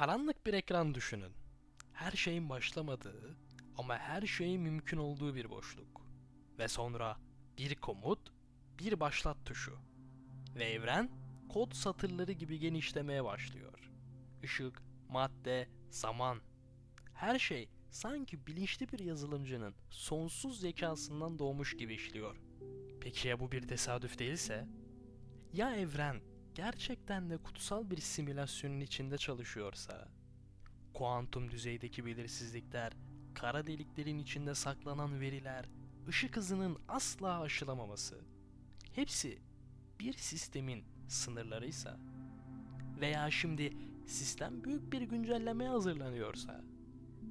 Karanlık bir ekran düşünün. Her şeyin başlamadığı ama her şeyin mümkün olduğu bir boşluk. Ve sonra bir komut, bir başlat tuşu. Ve evren kod satırları gibi genişlemeye başlıyor. Işık, madde, zaman. Her şey sanki bilinçli bir yazılımcının sonsuz zekasından doğmuş gibi işliyor. Peki ya bu bir tesadüf değilse? Ya evren gerçekten de kutsal bir simülasyonun içinde çalışıyorsa? Kuantum düzeydeki belirsizlikler, kara deliklerin içinde saklanan veriler, ışık hızının asla aşılamaması. Hepsi bir sistemin sınırlarıysa veya şimdi sistem büyük bir güncellemeye hazırlanıyorsa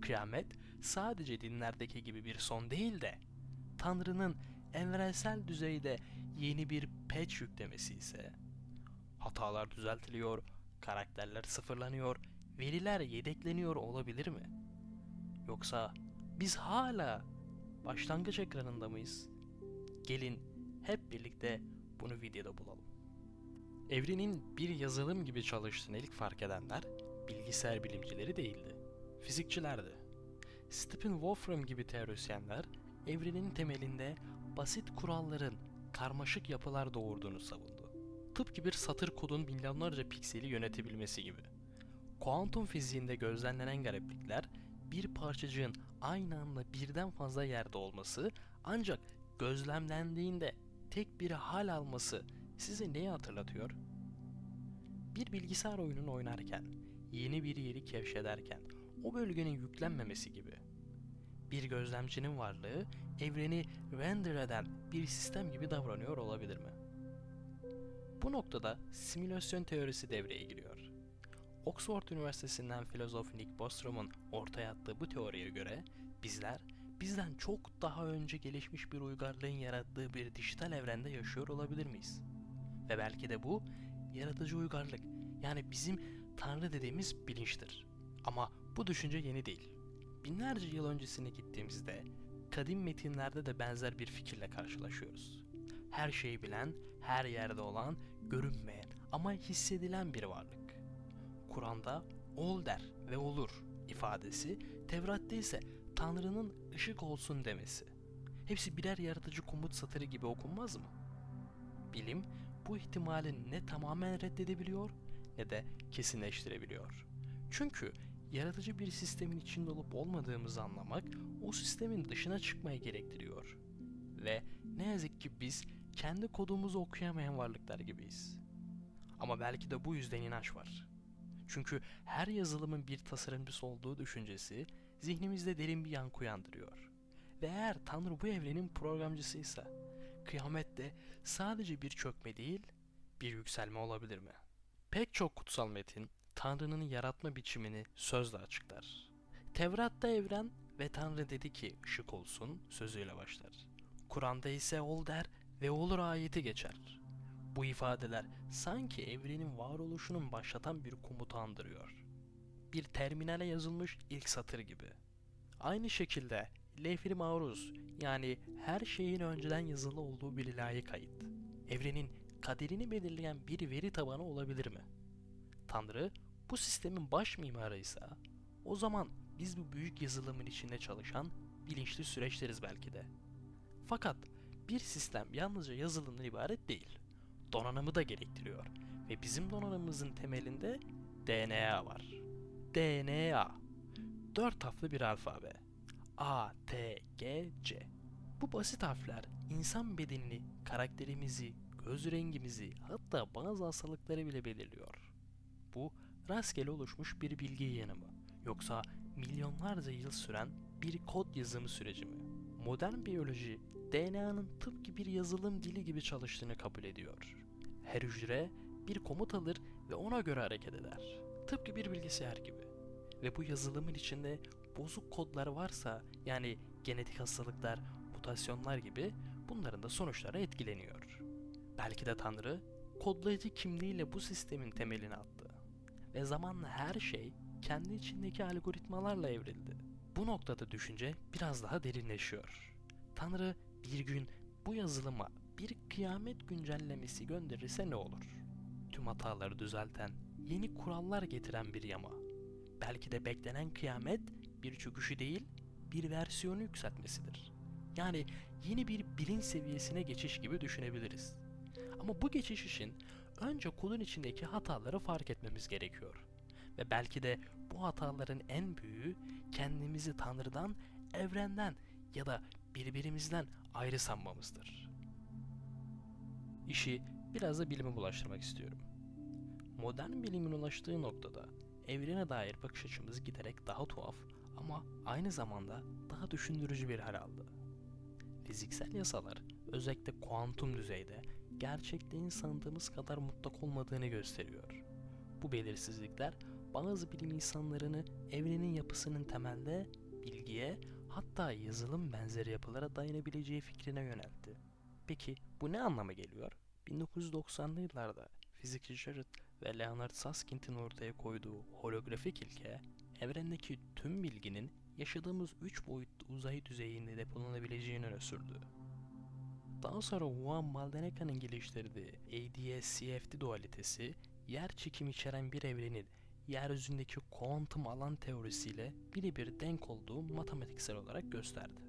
kıyamet sadece dinlerdeki gibi bir son değil de Tanrı'nın evrensel düzeyde yeni bir patch yüklemesi ise hatalar düzeltiliyor, karakterler sıfırlanıyor, veriler yedekleniyor olabilir mi? Yoksa biz hala başlangıç ekranında mıyız? Gelin hep birlikte bunu videoda bulalım. Evrenin bir yazılım gibi çalıştığını ilk fark edenler bilgisayar bilimcileri değildi. Fizikçilerdi. Stephen Wolfram gibi teorisyenler evrenin temelinde basit kuralların karmaşık yapılar doğurduğunu savundu. Tıpkı bir satır kodun milyonlarca pikseli yönetebilmesi gibi. Kuantum fiziğinde gözlemlenen gariplikler bir parçacığın aynı anda birden fazla yerde olması ancak gözlemlendiğinde tek bir hal alması size neyi hatırlatıyor? Bir bilgisayar oyununu oynarken, yeni bir yeri keşfederken o bölgenin yüklenmemesi gibi. Bir gözlemcinin varlığı evreni render eden bir sistem gibi davranıyor olabilir mi? Bu noktada simülasyon teorisi devreye giriyor. Oxford Üniversitesi'nden filozof Nick Bostrom'un ortaya attığı bu teoriye göre bizler bizden çok daha önce gelişmiş bir uygarlığın yarattığı bir dijital evrende yaşıyor olabilir miyiz? Ve belki de bu yaratıcı uygarlık yani bizim Tanrı dediğimiz bilinçtir. Ama bu düşünce yeni değil. Binlerce yıl öncesine gittiğimizde kadim metinlerde de benzer bir fikirle karşılaşıyoruz. Her şeyi bilen, her yerde olan, görünmeyen ama hissedilen bir varlık. Kur'an'da ol der ve olur ifadesi, Tevrat'ta ise Tanrı'nın ışık olsun demesi. Hepsi birer yaratıcı komut satırı gibi okunmaz mı? Bilim bu ihtimali ne tamamen reddedebiliyor ne de kesinleştirebiliyor. Çünkü yaratıcı bir sistemin içinde olup olmadığımızı anlamak o sistemin dışına çıkmayı gerektiriyor. Ve ne yazık ki biz kendi kodumuzu okuyamayan varlıklar gibiyiz. Ama belki de bu yüzden inanç var. Çünkü her yazılımın bir tasarımcısı olduğu düşüncesi zihnimizde derin bir yankı uyandırıyor. Ve eğer Tanrı bu evrenin programcısıysa, kıyamette sadece bir çökme değil, bir yükselme olabilir mi? Pek çok kutsal metin Tanrı'nın yaratma biçimini sözle açıklar. Tevrat'ta evren ve Tanrı dedi ki ışık olsun sözüyle başlar. Kur'an'da ise ol der ve olur ayeti geçer. Bu ifadeler sanki evrenin varoluşunun başlatan bir komutu andırıyor. Bir terminale yazılmış ilk satır gibi. Aynı şekilde levh-i maruz yani her şeyin önceden yazılı olduğu bir ilahi kayıt. Evrenin kaderini belirleyen bir veri tabanı olabilir mi? Tanrı bu sistemin baş mimarıysa o zaman biz bu büyük yazılımın içinde çalışan bilinçli süreçleriz belki de. Fakat bir sistem yalnızca yazılımdan ibaret değil. Donanımı da gerektiriyor ve bizim donanımımızın temelinde DNA var. DNA. Dört harfli bir alfabe. A, T, G, C. Bu basit harfler insan bedenini, karakterimizi, göz rengimizi hatta bazı hastalıkları bile belirliyor. Bu rastgele oluşmuş bir bilgi yayını mı? Yoksa milyonlarca yıl süren bir kod yazımı süreci mi? Modern biyoloji DNA'nın tıpkı bir yazılım dili gibi çalıştığını kabul ediyor. Her hücre bir komut alır ve ona göre hareket eder. Tıpkı bir bilgisayar gibi. Ve bu yazılımın içinde bozuk kodlar varsa yani genetik hastalıklar, mutasyonlar gibi bunların da sonuçları etkileniyor. Belki de Tanrı kodlayıcı kimliğiyle bu sistemin temelini attı. Ve zamanla her şey kendi içindeki algoritmalarla evrildi. Bu noktada düşünce biraz daha derinleşiyor. Tanrı bir gün bu yazılıma bir kıyamet güncellemesi gönderirse ne olur? Tüm hataları düzelten, yeni kurallar getiren bir yama. belki de beklenen kıyamet bir çöküşü değil, bir versiyonu yükseltmesidir. Yani yeni bir bilinç seviyesine geçiş gibi düşünebiliriz. Ama bu geçiş için önce kodun içindeki hataları fark etmemiz gerekiyor. Ve belki de bu hataların en büyüğü kendimizi Tanrı'dan, evrenden ya da birbirimizden ayrı sanmamızdır. İşi biraz da bilime bulaştırmak istiyorum. Modern bilimin ulaştığı noktada evrene dair bakış açımız giderek daha tuhaf ama aynı zamanda daha düşündürücü bir hal aldı. Fiziksel yasalar özellikle kuantum düzeyde gerçekliğin sandığımız kadar mutlak olmadığını gösteriyor. Bu belirsizlikler bazı bilim insanlarını evrenin yapısının temelde bilgiye hatta yazılım benzeri yapılara dayanabileceği fikrine yöneltti. Peki bu ne anlama geliyor? 1990'lı yıllarda fizikçi Jared ve Leonard Susskind'in ortaya koyduğu holografik ilke, evrendeki tüm bilginin yaşadığımız 3 boyutlu uzay düzeyinde depolanabileceğini öne sürdü. Daha sonra Juan Maldeneca'nın geliştirdiği ADS-CFT dualitesi, yer çekimi içeren bir evrenin yeryüzündeki kuantum alan teorisiyle birebir denk olduğu matematiksel olarak gösterdi.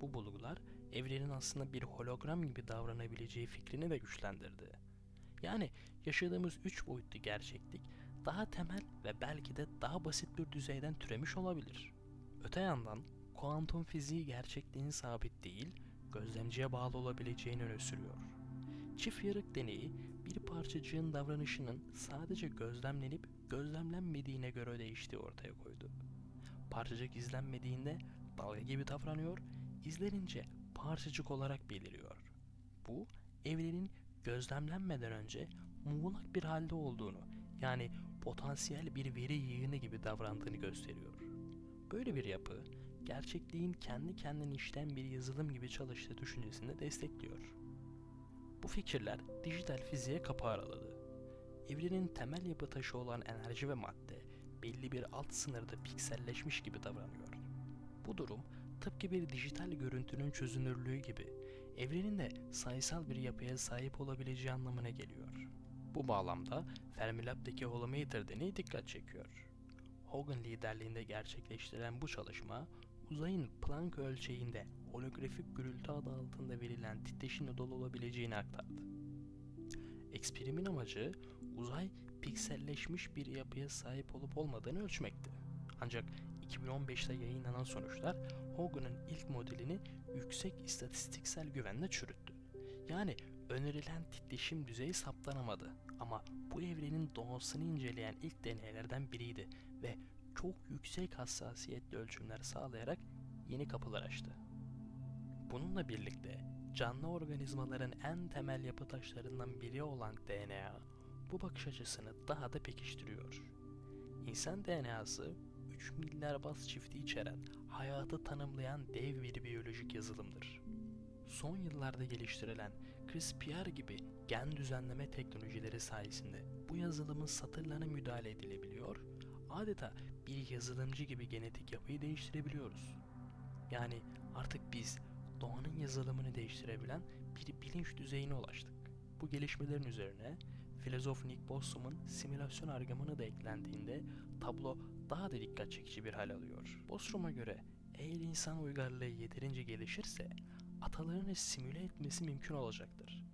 Bu bulgular evrenin aslında bir hologram gibi davranabileceği fikrini de güçlendirdi. Yani yaşadığımız üç boyutlu gerçeklik daha temel ve belki de daha basit bir düzeyden türemiş olabilir. Öte yandan kuantum fiziği gerçekliğin sabit değil, gözlemciye bağlı olabileceğini öne sürüyor. Çift yarık deneyi bir parçacığın davranışının sadece gözlemlenip gözlemlenmediğine göre değiştiği ortaya koydu. Parçacık izlenmediğinde dalga gibi davranıyor, izlenince parçacık olarak beliriyor. Bu evrenin gözlemlenmeden önce muğlak bir halde olduğunu yani potansiyel bir veri yığını gibi davrandığını gösteriyor. Böyle bir yapı gerçekliğin kendi kendine işten bir yazılım gibi çalıştığı düşüncesini de destekliyor. Bu fikirler dijital fiziğe kapı araladı. Evrenin temel yapı taşı olan enerji ve madde belli bir alt sınırda pikselleşmiş gibi davranıyor. Bu durum tıpkı bir dijital görüntünün çözünürlüğü gibi evrenin de sayısal bir yapıya sahip olabileceği anlamına geliyor. Bu bağlamda Fermilab'daki holometer deneyi dikkat çekiyor. Hogan liderliğinde gerçekleştirilen bu çalışma uzayın Planck ölçeğinde holografik gürültü adı altında verilen titreşimle dolu olabileceğini aktardı. Eksperimin amacı uzay pikselleşmiş bir yapıya sahip olup olmadığını ölçmekti. Ancak 2015'te yayınlanan sonuçlar Hogan'ın ilk modelini yüksek istatistiksel güvenle çürüttü. Yani önerilen titreşim düzeyi saptanamadı ama bu evrenin doğasını inceleyen ilk deneylerden biriydi ve çok yüksek hassasiyetli ölçümler sağlayarak yeni kapılar açtı. Bununla birlikte canlı organizmaların en temel yapı taşlarından biri olan DNA bu bakış açısını daha da pekiştiriyor. İnsan DNA'sı 3 milyar baz çifti içeren, hayatı tanımlayan dev bir biyolojik yazılımdır. Son yıllarda geliştirilen CRISPR gibi gen düzenleme teknolojileri sayesinde bu yazılımın satırlarına müdahale edilebiliyor, adeta bir yazılımcı gibi genetik yapıyı değiştirebiliyoruz. Yani artık biz doğanın yazılımını değiştirebilen bir bilinç düzeyine ulaştık. Bu gelişmelerin üzerine filozof Nick Bostrom'un simülasyon argümanı da eklendiğinde tablo daha da dikkat çekici bir hal alıyor. Bostrom'a göre eğer insan uygarlığı yeterince gelişirse atalarını simüle etmesi mümkün olacaktır.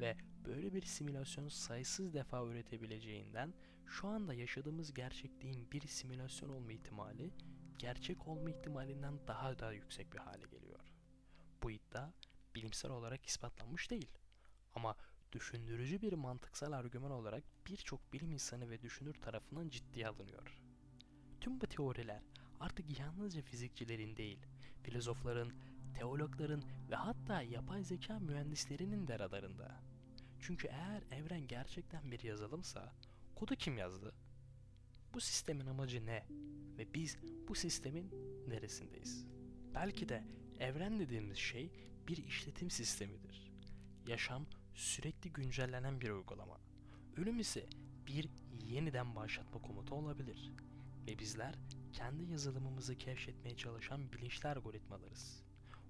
Ve böyle bir simülasyon sayısız defa üretebileceğinden şu anda yaşadığımız gerçekliğin bir simülasyon olma ihtimali gerçek olma ihtimalinden daha da yüksek bir hale geliyor. Bu iddia bilimsel olarak ispatlanmış değil. Ama düşündürücü bir mantıksal argüman olarak birçok bilim insanı ve düşünür tarafından ciddiye alınıyor. Tüm bu teoriler artık yalnızca fizikçilerin değil, filozofların, teologların ve hatta yapay zeka mühendislerinin de radarında. Çünkü eğer evren gerçekten bir yazılımsa, kodu kim yazdı? Bu sistemin amacı ne? Ve biz bu sistemin neresindeyiz? Belki de evren dediğimiz şey bir işletim sistemidir. Yaşam sürekli güncellenen bir uygulama. Ölüm ise bir yeniden başlatma komutu olabilir. Ve bizler kendi yazılımımızı keşfetmeye çalışan bilinçli algoritmalarız.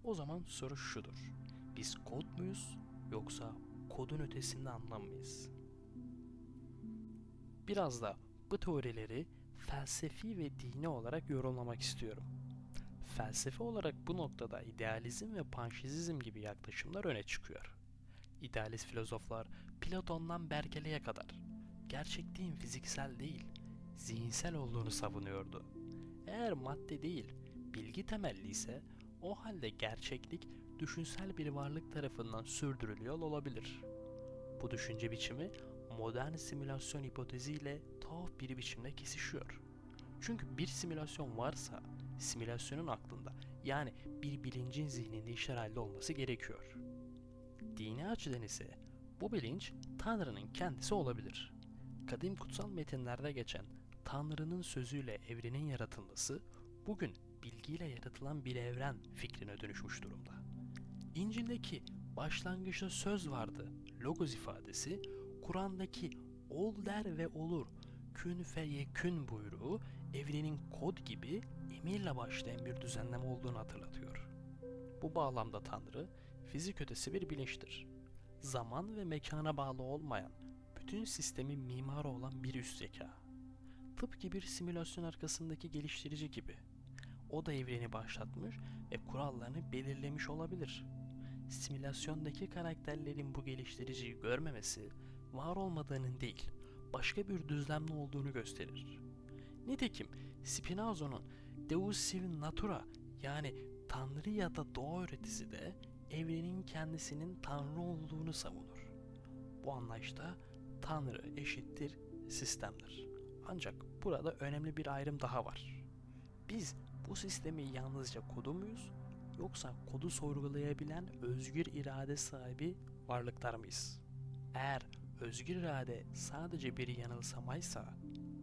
O zaman soru şudur. Biz kod muyuz yoksa kodun ötesinde anlam mıyız? Biraz da bu teorileri felsefi ve dini olarak yorumlamak istiyorum. Felsefe olarak bu noktada idealizm ve panşizizm gibi yaklaşımlar öne çıkıyor. İdealist filozoflar Platon'dan Berkeley'e kadar gerçekliğin fiziksel değil, zihinsel olduğunu savunuyordu. Eğer madde değil, bilgi temelli ise o halde gerçeklik düşünsel bir varlık tarafından sürdürülüyor olabilir. Bu düşünce biçimi modern simülasyon hipoteziyle tuhaf bir biçimde kesişiyor. Çünkü bir simülasyon varsa simülasyonun aklında yani bir bilincin zihninde işler halde olması gerekiyor. Dini açıdan ise bu bilinç Tanrı'nın kendisi olabilir. Kadim kutsal metinlerde geçen Tanrı'nın sözüyle evrenin yaratılması bugün bilgiyle yaratılan bir evren fikrine dönüşmüş durumda. İncil'deki başlangıçta söz vardı logos ifadesi Kur'an'daki ol der ve olur kün fe yekün buyruğu evrenin kod gibi emirle başlayan bir düzenleme olduğunu hatırlatıyor. Bu bağlamda Tanrı fizik ötesi bir bilinçtir. Zaman ve mekana bağlı olmayan, bütün sistemin mimarı olan bir üst zeka. Tıpkı bir simülasyon arkasındaki geliştirici gibi. O da evreni başlatmış ve kurallarını belirlemiş olabilir. Simülasyondaki karakterlerin bu geliştiriciyi görmemesi, var olmadığının değil, başka bir düzlemli olduğunu gösterir. Nitekim Spinozo'nun Deus Sive Natura yani Tanrı ya da doğa öğretisi de evrenin kendisinin Tanrı olduğunu savunur. Bu anlayışta Tanrı eşittir sistemdir. Ancak burada önemli bir ayrım daha var. Biz bu sistemi yalnızca kodu muyuz yoksa kodu sorgulayabilen özgür irade sahibi varlıklar mıyız? Eğer özgür irade sadece bir yanılsamaysa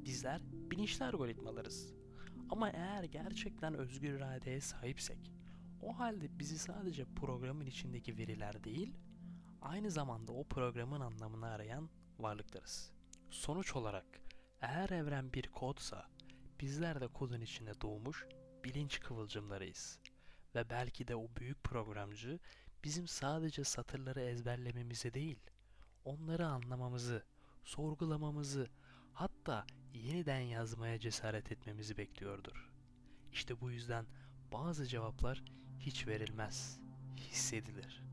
bizler bilinçli algoritmalarız. Ama eğer gerçekten özgür iradeye sahipsek o halde bizi sadece programın içindeki veriler değil, aynı zamanda o programın anlamını arayan varlıklarız. Sonuç olarak eğer evren bir kodsa bizler de kodun içinde doğmuş bilinç kıvılcımlarıyız. Ve belki de o büyük programcı bizim sadece satırları ezberlememize değil, onları anlamamızı, sorgulamamızı, hatta yeniden yazmaya cesaret etmemizi bekliyordur. İşte bu yüzden bazı cevaplar hiç verilmez, hissedilir.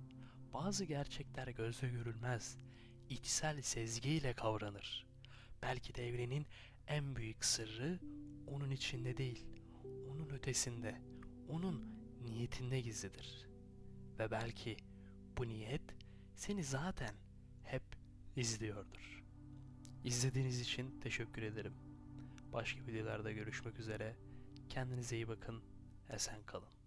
Bazı gerçekler gözle görülmez, içsel sezgiyle kavranır. Belki de evrenin en büyük sırrı onun içinde değil, onun ötesinde, onun niyetinde gizlidir. Ve belki bu niyet seni zaten hep izliyordur. İzlediğiniz için teşekkür ederim. Başka videolarda görüşmek üzere. Kendinize iyi bakın. Esen kalın.